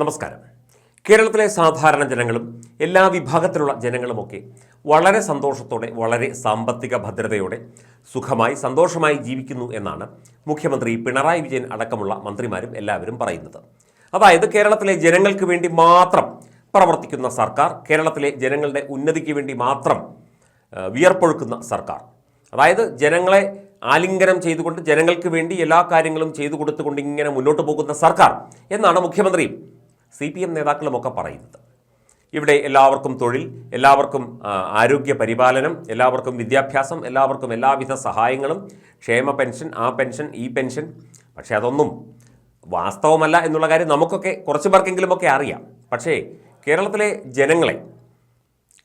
നമസ്കാരം. കേരളത്തിലെ സാധാരണ ജനങ്ങളും എല്ലാ വിഭാഗത്തിലുള്ള ജനങ്ങളുമൊക്കെ വളരെ സന്തോഷത്തോടെ വളരെ സാമ്പത്തിക ഭദ്രതയോടെ സുഖമായി സന്തോഷമായി ജീവിക്കുന്നു എന്നാണ് മുഖ്യമന്ത്രി പിണറായി വിജയൻ അടക്കമുള്ള മന്ത്രിമാരും എല്ലാവരും പറയുന്നത്. അതായത് കേരളത്തിലെ ജനങ്ങൾക്ക് വേണ്ടി മാത്രം പ്രവർത്തിക്കുന്ന സർക്കാർ കേരളത്തിലെ ജനങ്ങളുടെ ഉന്നതിക്ക് വേണ്ടി മാത്രം വിയർപ്പൊഴുക്കുന്ന സർക്കാർ. അതായത് ജനങ്ങളെ ആലിംഗനം ചെയ്തുകൊണ്ട് ജനങ്ങൾക്ക് വേണ്ടി എല്ലാ കാര്യങ്ങളും ചെയ്തു കൊടുത്തുകൊണ്ട് ഇങ്ങനെ മുന്നോട്ട് പോകുന്ന സർക്കാർ എന്നാണ് മുഖ്യമന്ത്രിയും സി പി എം നേതാക്കളുമൊക്കെ പറയുന്നത്. ഇവിടെ എല്ലാവർക്കും തൊഴിൽ എല്ലാവർക്കും ആരോഗ്യ പരിപാലനം എല്ലാവർക്കും വിദ്യാഭ്യാസം എല്ലാവർക്കും എല്ലാവിധ സഹായങ്ങളും ക്ഷേമ പെൻഷൻ ആ പെൻഷൻ ഈ പെൻഷൻ. പക്ഷേ അതൊന്നും വാസ്തവമല്ല എന്നുള്ള കാര്യം നമുക്കൊക്കെ കുറച്ച് പേർക്കെങ്കിലുമൊക്കെ അറിയാം. പക്ഷേ കേരളത്തിലെ ജനങ്ങളെ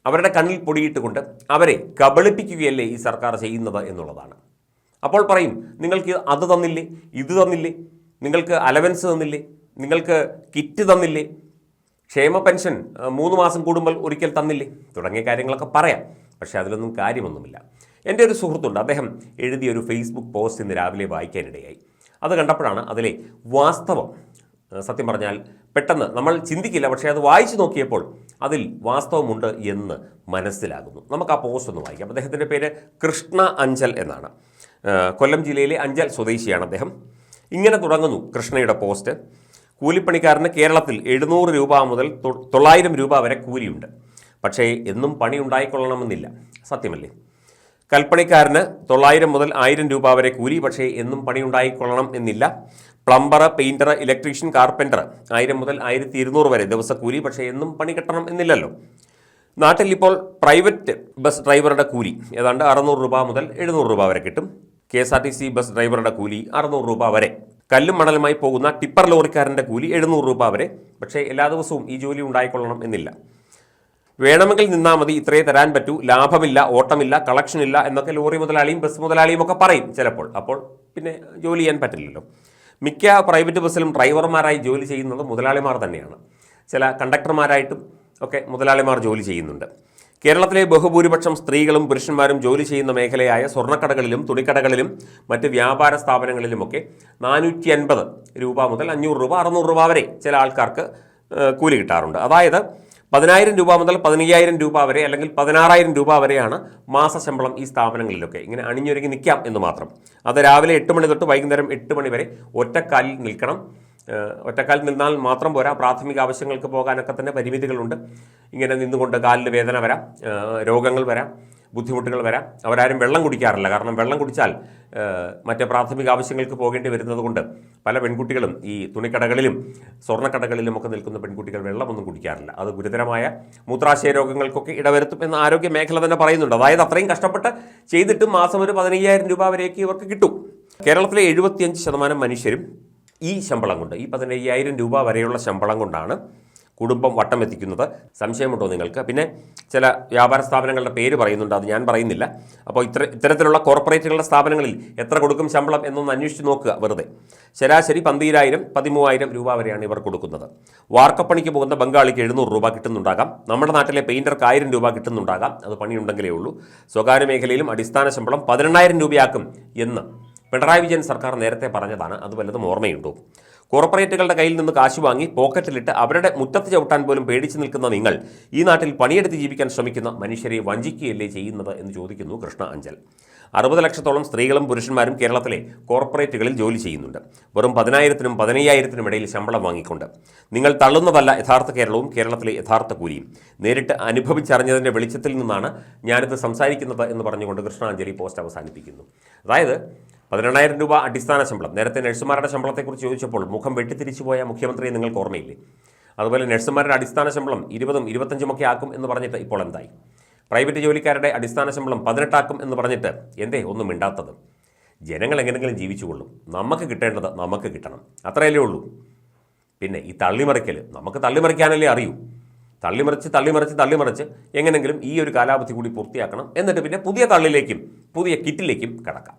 അവരുടെ കണ്ണിൽ പൊടിയിട്ടുകൊണ്ട് അവരെ കബളിപ്പിക്കുകയല്ലേ ഈ സർക്കാർ ചെയ്യുന്നത് എന്നുള്ളതാണ്. അപ്പോൾ പറയും നിങ്ങൾക്ക് അത് തന്നില്ലേ? ഇത് തന്നില്ലേ? നിങ്ങൾക്ക് അലവൻസ് തന്നില്ലേ? നിങ്ങൾക്ക് കിറ്റ് തന്നില്ലേ? ക്ഷേമ പെൻഷൻ മൂന്ന് മാസം കൂടുമ്പോൾ ഒരിക്കൽ തന്നില്ലേ? തുടങ്ങിയ കാര്യങ്ങളൊക്കെ പറയാം. പക്ഷേ അതിലൊന്നും കാര്യമൊന്നുമില്ല. എന്റെ ഒരു സുഹൃത്തുണ്ട്. അദ്ദേഹം എഴുതിയ ഒരു ഫേസ്ബുക്ക് പോസ്റ്റ് ഇന്ന് രാവിലെ വായിക്കാനിടയായി. അത് കണ്ടപ്പോഴാണ് അതിലെ വാസ്തവം സത്യം പറഞ്ഞാൽ പെട്ടെന്ന് നമ്മൾ ചിന്തിക്കില്ല പക്ഷേ അത് വായിച്ചു നോക്കിയപ്പോൾ അതിൽ വാസ്തവമുണ്ട് എന്ന് മനസ്സിലാകുന്നു. നമുക്ക് ആ പോസ്റ്റ് ഒന്ന് വായിക്കാം. അദ്ദേഹത്തിന്റെ പേര് കൃഷ്ണ അഞ്ചൽ എന്നാണ്. കൊല്ലം ജില്ലയിലെ അഞ്ചൽ സ്വദേശിയാണ് അദ്ദേഹം. ഇങ്ങനെ തുടങ്ങുന്നു കൃഷ്ണയുടെ പോസ്റ്റ് കൂലിപ്പണിക്കാരന് കേരളത്തിൽ എഴുന്നൂറ് രൂപ മുതൽ തൊള്ളായിരം രൂപ വരെ കൂലിയുണ്ട്. പക്ഷേ എന്നും പണി ഉണ്ടായിക്കൊള്ളണമെന്നില്ല. സത്യമല്ലേ? കൽപ്പണിക്കാരന് തൊള്ളായിരം മുതൽ ആയിരം രൂപ വരെ കൂലി പക്ഷേ എന്നും പണി ഉണ്ടായിക്കൊള്ളണം എന്നില്ല. പ്ലംബർ പെയിന്റർ ഇലക്ട്രീഷ്യൻ കാർപ്പന്റർ ആയിരം മുതൽ ആയിരത്തി ഇരുന്നൂറ് വരെ ദിവസക്കൂലി പക്ഷേ എന്നും പണി കിട്ടണം എന്നില്ലല്ലോ. നാട്ടിൽ ഇപ്പോൾ പ്രൈവറ്റ് ബസ് ഡ്രൈവറുടെ കൂലി ഏതാണ്ട് അറുന്നൂറ് രൂപ മുതൽ എഴുന്നൂറ് രൂപ വരെ കിട്ടും. K S R T C bus ഡ്രൈവറുടെ കൂലി അറുന്നൂറ് രൂപ വരെ. കല്ലും മണലുമായി പോകുന്ന ടിപ്പർ ലോറിക്കാരന്റെ കൂലി എഴുന്നൂറ് രൂപ വരെ. പക്ഷേ എല്ലാ ദിവസവും ഈ ജോലി ഉണ്ടായിക്കൊള്ളണം എന്നില്ല. വേണമെങ്കിൽ നിന്നാൽ മതി ഇത്രേ തരാൻ പറ്റൂ. ലാഭമില്ല ഓട്ടമില്ല കളക്ഷൻ ഇല്ല എന്നൊക്കെ ലോറി മുതലാളിയും ബസ് മുതലാളിയും ഒക്കെ പറയും ചിലപ്പോൾ. അപ്പോൾ പിന്നെ ജോലി ചെയ്യാൻ പറ്റില്ലല്ലോ. മിക്ക പ്രൈവറ്റ് ബസ്സിലും ഡ്രൈവർമാരായി ജോലി ചെയ്യുന്നത് മുതലാളിമാർ തന്നെയാണ്. ചില കണ്ടക്ടർമാരായിട്ടും ഒക്കെ മുതലാളിമാർ ജോലി ചെയ്യുന്നുണ്ട്. കേരളത്തിലെ ബഹുഭൂരിപക്ഷം സ്ത്രീകളും പുരുഷന്മാരും ജോലി ചെയ്യുന്ന മേഖലയായ സ്വർണക്കടകളിലും തുണിക്കടകളിലും മറ്റ് വ്യാപാര സ്ഥാപനങ്ങളിലുമൊക്കെ നാനൂറ്റി അൻപത് രൂപ മുതൽ അഞ്ഞൂറ് രൂപ അറുന്നൂറ് രൂപ വരെ ചില ആൾക്കാർക്ക് കൂലി കിട്ടാറുണ്ട്. അതായത് പതിനായിരം രൂപ മുതൽ പതിനയ്യായിരം രൂപ വരെ അല്ലെങ്കിൽ പതിനാറായിരം രൂപ വരെയാണ് മാസ ശമ്പളം ഈ സ്ഥാപനങ്ങളിലൊക്കെ ഇങ്ങനെ അണിഞ്ഞൊരുങ്ങി നിൽക്കാം എന്ന് മാത്രം. അത് രാവിലെ എട്ട് മണി തൊട്ട് വൈകുന്നേരം എട്ട് മണി വരെ ഒറ്റക്കാലിൽ നിൽക്കണം. ഏഹ് ഒറ്റക്കാലിൽ നിന്നാൽ മാത്രം പോരാ. പ്രാഥമിക ആവശ്യങ്ങൾക്ക് പോകാനൊക്കെ തന്നെ പരിമിതികളുണ്ട്. ഇങ്ങനെ നിന്നുകൊണ്ട് കാലിൽ വേദന വരാം. രോഗങ്ങൾ വരാം. ബുദ്ധിമുട്ടുകൾ വരാം. അവരാരും വെള്ളം കുടിക്കാറില്ല. കാരണം വെള്ളം കുടിച്ചാൽ മറ്റ് പ്രാഥമിക ആവശ്യങ്ങൾക്ക് പോകേണ്ടി വരുന്നത് കൊണ്ട് പല പെൺകുട്ടികളും ഈ തുണിക്കടകളിലും സ്വർണക്കടകളിലും ഒക്കെ നിൽക്കുന്ന പെൺകുട്ടികൾ വെള്ളമൊന്നും കുടിക്കാറില്ല. അത് ഗുരുതരമായ മൂത്രാശയ രോഗങ്ങൾക്കൊക്കെ ഇടവരുത്തും എന്ന് ആരോഗ്യ മേഖല തന്നെ പറയുന്നുണ്ട്. അതായത് അത്രയും കഷ്ടപ്പെട്ട് ചെയ്തിട്ടും മാസം ഒരു പതിനയ്യായിരം രൂപ വരെയൊക്കെ ഇവർക്ക് കിട്ടും. കേരളത്തിലെ എഴുപത്തിയഞ്ച് ശതമാനം മനുഷ്യരും ഈ ശമ്പളം കൊണ്ട് ഈ പതിനയ്യായിരം രൂപ വരെയുള്ള ശമ്പളം കൊണ്ടാണ് കുടുംബം വട്ടം എത്തിക്കുന്നത് സംശയമുണ്ടോ നിങ്ങൾക്ക്? പിന്നെ ചില വ്യാപാര സ്ഥാപനങ്ങളുടെ പേര് പറയുന്നുണ്ട് അത് ഞാൻ പറയുന്നില്ല. അപ്പോൾ ഇത്ര ഇത്തരത്തിലുള്ള കോർപ്പറേറ്റുകളുടെ സ്ഥാപനങ്ങളിൽ എത്ര കൊടുക്കും ശമ്പളം എന്നൊന്ന് അന്വേഷിച്ച് നോക്കുക വെറുതെ. ശരാശരി പന്തിരായിരം പതിമൂവായിരം രൂപ വരെയാണ് ഇവർ കൊടുക്കുന്നത്. വാർക്കപ്പണിക്ക് പോകുന്ന ബംഗാളിക്ക് എഴുന്നൂറ് രൂപ കിട്ടുന്നുണ്ടാകാം. നമ്മുടെ നാട്ടിലെ പെയിന്റർക്ക് ആയിരം രൂപ കിട്ടുന്നുണ്ടാകാം. അത് പണിയുണ്ടെങ്കിലേ ഉള്ളൂ. സ്വകാര്യ മേഖലയിലും അടിസ്ഥാന ശമ്പളം പതിനെണ്ണായിരം രൂപയാക്കും എന്ന് പിണറായി വിജയൻ സർക്കാർ നേരത്തെ പറഞ്ഞതാണ് അത് വല്ലതും ഓർമ്മയുണ്ടോ? കോർപ്പറേറ്റുകളുടെ കയ്യിൽ നിന്ന് കാശ് വാങ്ങി പോക്കറ്റിലിട്ട് അവരുടെ മുറ്റത്ത് ചവിട്ടാൻ പോലും പേടിച്ചു നിൽക്കുന്ന നിങ്ങൾ ഈ നാട്ടിൽ പണിയെടുത്ത് ജീവിക്കാൻ ശ്രമിക്കുന്ന മനുഷ്യരെ വഞ്ചിക്കുകയല്ലേ ചെയ്യുന്നത് എന്ന് ചോദിക്കുന്നു കൃഷ്ണ അഞ്ചൽ. അറുപത് ലക്ഷത്തോളം സ്ത്രീകളും പുരുഷന്മാരും കേരളത്തിലെ കോർപ്പറേറ്റുകളിൽ ജോലി ചെയ്യുന്നുണ്ട്. വെറും പതിനായിരത്തിനും പതിനയ്യായിരത്തിനും ഇടയിൽ ശമ്പളം വാങ്ങിക്കൊണ്ട്. നിങ്ങൾ തള്ളുന്നതല്ല യഥാർത്ഥ കേരളവും കേരളത്തിലെ യഥാർത്ഥ കൂലിയും. നേരിട്ട് അനുഭവിച്ചറിഞ്ഞതിന്റെ വെളിച്ചത്തിൽ നിന്നാണ് ഞാനിത് സംസാരിക്കുന്നത് എന്ന് പറഞ്ഞുകൊണ്ട് കൃഷ്ണാഞ്ജലി പോസ്റ്റ് അവസാനിപ്പിക്കുന്നു. അതായത് പതിനെണ്ണായിരം രൂപ അടിസ്ഥാന ശമ്പളം. നേരത്തെ നഴ്സുമാരുടെ ശമ്പളത്തെക്കുറിച്ച് ചോദിച്ചപ്പോൾ മുഖം വെട്ടിത്തിരിച്ചു പോയ മുഖ്യമന്ത്രിയെ നിങ്ങൾക്ക് ഓർമ്മയില്ലേ? അതുപോലെ നഴ്സുമാരുടെ അടിസ്ഥാന ശമ്പളം ഇരുപതും ഇരുപത്തഞ്ചുമൊക്കെ ആക്കും എന്ന് പറഞ്ഞിട്ട് ഇപ്പോൾ എന്തായി? പ്രൈവറ്റ് ജോലിക്കാരുടെ അടിസ്ഥാന ശമ്പളം പതിനെട്ടാക്കും എന്ന് പറഞ്ഞിട്ട് എന്തേ ഒന്നും മിണ്ടാത്തത്? ജനങ്ങൾ എങ്ങനെങ്കിലും ജീവിച്ചുകൊള്ളും. നമുക്ക് കിട്ടേണ്ടത് നമുക്ക് കിട്ടണം. അത്രയല്ലേ ഉള്ളൂ. പിന്നെ ഈ തള്ളിമറിക്കൽ നമുക്ക് തള്ളിമറിക്കാനല്ലേ അറിയൂ? തള്ളിമറിച്ച് തള്ളിമറിച്ച് തള്ളിമറിച്ച് എങ്ങനെങ്കിലും ഈ ഒരു കാലാവധി കൂടി പൂർത്തിയാക്കണം. എന്നിട്ട് പിന്നെ പുതിയ തള്ളിലേക്കും പുതിയ കിറ്റിലേക്കും കടക്കാം.